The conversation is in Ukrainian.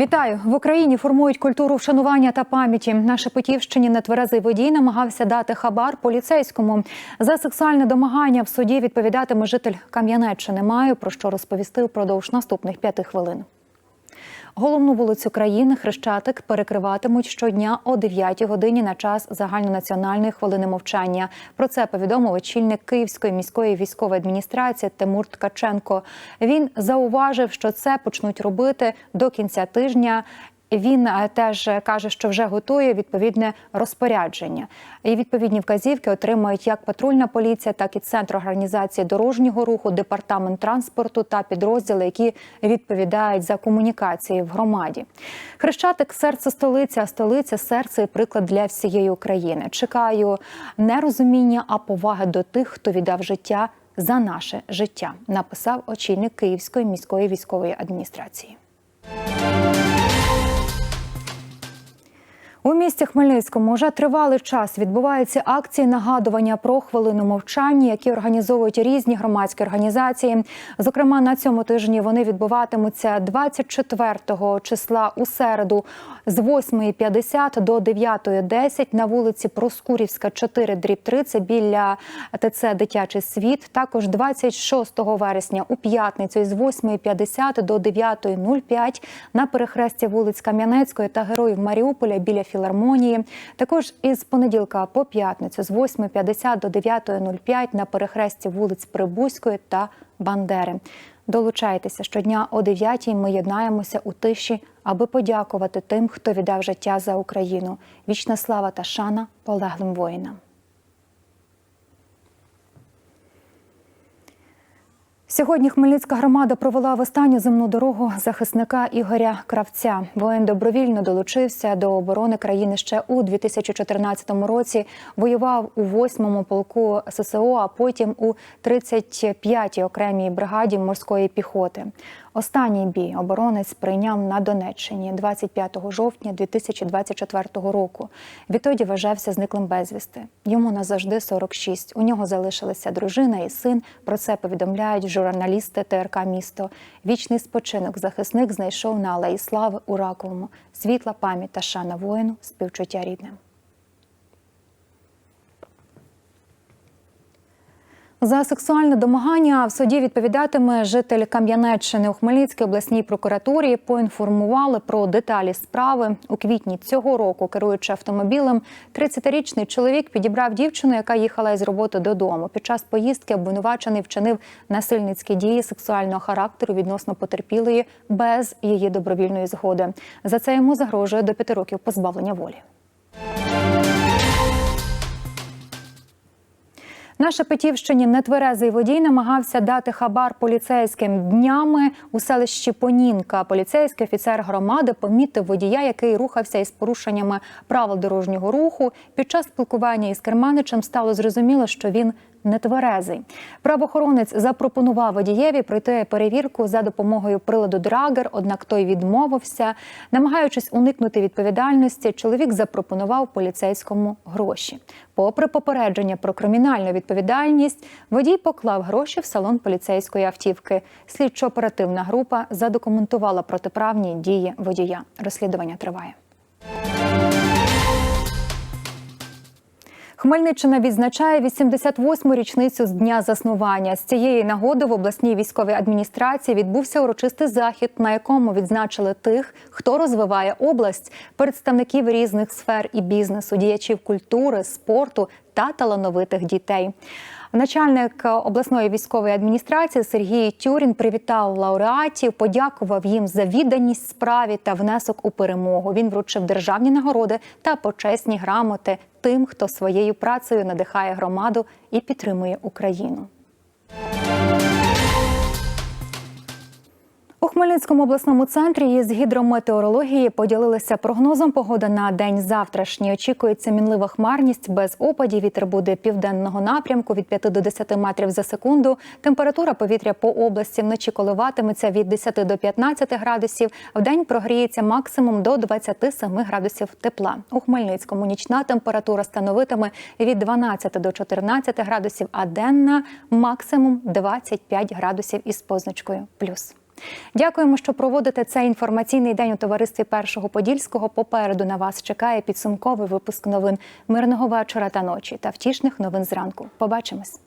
Вітаю в Україні. Формують культуру вшанування та пам'яті. На Шепетівщині нетверезий водій намагався дати хабар поліцейському за сексуальне домагання. В суді відповідатиме житель Кам'янеччини. Маю про що розповісти впродовж наступних п'яти хвилин. Головну вулицю країни Хрещатик перекриватимуть щодня о 9 годині на час загальнонаціональної хвилини мовчання. Про це повідомив очільник Київської міської військової адміністрації Тимур Ткаченко. Він зауважив, що це почнуть робити до кінця тижня. Він е, теж каже, що вже готує відповідне розпорядження. І відповідні вказівки отримають як патрульна поліція, так і центр організації дорожнього руху, департамент транспорту та підрозділи, які відповідають за комунікації в громаді. Хрещатик серце столиці, а столиця серце і приклад для всієї України. Чекаю не розуміння, а поваги до тих, хто віддав життя за наше життя. Написав очільник Київської міської військової адміністрації. У місті Хмельницькому вже тривалий час відбуваються акції нагадування про хвилину мовчання, які організовують різні громадські організації. Зокрема, на цьому тижні вони відбуватимуться 24 числа у середу з 8.50 до 9.10 на вулиці Проскурівська, 4 дріб 3, це біля ТЦ Дитячий світ. Також 26 вересня у п'ятницю з 8.50 до 9.05 на перехресті вулиць Кам'янецької та Героїв Маріуполя біля філармонії. Також із понеділка по п'ятницю з 8.50 до 9.05 на перехресті вулиць Прибузької та Бандери. Долучайтеся щодня о 9 Ми єднаємося у тиші, аби подякувати тим, хто віддав життя за Україну. Вічна слава та шана полеглим воїнам. Сьогодні Хмельницька громада провела в останню земну дорогу захисника Ігоря Кравця. Воїн добровільно долучився до оборони країни ще у 2014 році. Воював у 8-му полку ССО, а потім у 35-й окремій бригаді морської піхоти. Останній бій оборонець прийняв на Донеччині 25 жовтня 2024 року. Відтоді вважався зниклим безвісти. Йому назавжди 46. У нього залишилися дружина і син. Про це повідомляють журналісти ТРК Місто. Вічний спочинок захисник знайшов на Алеї Слави у Раковому. Світла пам'ять та шана воїну, співчуття рідним. За сексуальне домагання в суді відповідатиме житель Кам'янеччини у Хмельницькій обласній прокуратурі. Поінформували про деталі справи у квітні цього року. Керуючи автомобілем, 30-річний чоловік підібрав дівчину, яка їхала із роботи додому. Під час поїздки обвинувачений вчинив насильницькі дії сексуального характеру відносно потерпілої без її добровільної згоди. За це йому загрожує до п'яти років позбавлення волі. На Шепетівщині нетверезий водій намагався дати хабар поліцейським днями у селищі Понінка. Поліцейський офіцер громади помітив водія, який рухався із порушеннями правил дорожнього руху. Під час спілкування із керманичем стало зрозуміло, що він нетверезий. Правоохоронець запропонував водієві пройти перевірку за допомогою приладу Драгер, однак той відмовився. Намагаючись уникнути відповідальності, чоловік запропонував поліцейському гроші. Попри попередження про кримінальну відповідальність, водій поклав гроші в салон поліцейської автівки. Слідчо-оперативна група задокументувала протиправні дії водія. Розслідування триває. Хмельниччина відзначає 88-му річницю з дня заснування. З цієї нагоди в обласній військовій адміністрації відбувся урочистий захід, на якому відзначили тих, хто розвиває область, представників різних сфер і бізнесу, діячів культури, спорту та талановитих дітей. Начальник обласної військової адміністрації Сергій Тюрін привітав лауреатів, подякував їм за відданість справі та внесок у перемогу. Він вручив державні нагороди та почесні грамоти тим, хто своєю працею надихає громаду і підтримує Україну. Хмельницькому обласному центрі із гідрометеорології поділилися прогнозом погоди на день завтрашній. Очікується мінлива хмарність без опадів. Вітер буде південного напрямку від 5 до 10 метрів за секунду. Температура повітря по області вночі коливатиметься від 10 до 15 градусів. В день прогріється максимум до 27 градусів тепла. У Хмельницькому нічна температура становитиме від 12 до 14 градусів, а денна максимум 25 градусів із позначкою плюс. Дякуємо, що проводите цей інформаційний день у товаристві Першого Подільського. Попереду на вас чекає підсумковий випуск новин мирного вечора та ночі та втішних новин зранку. Побачимось.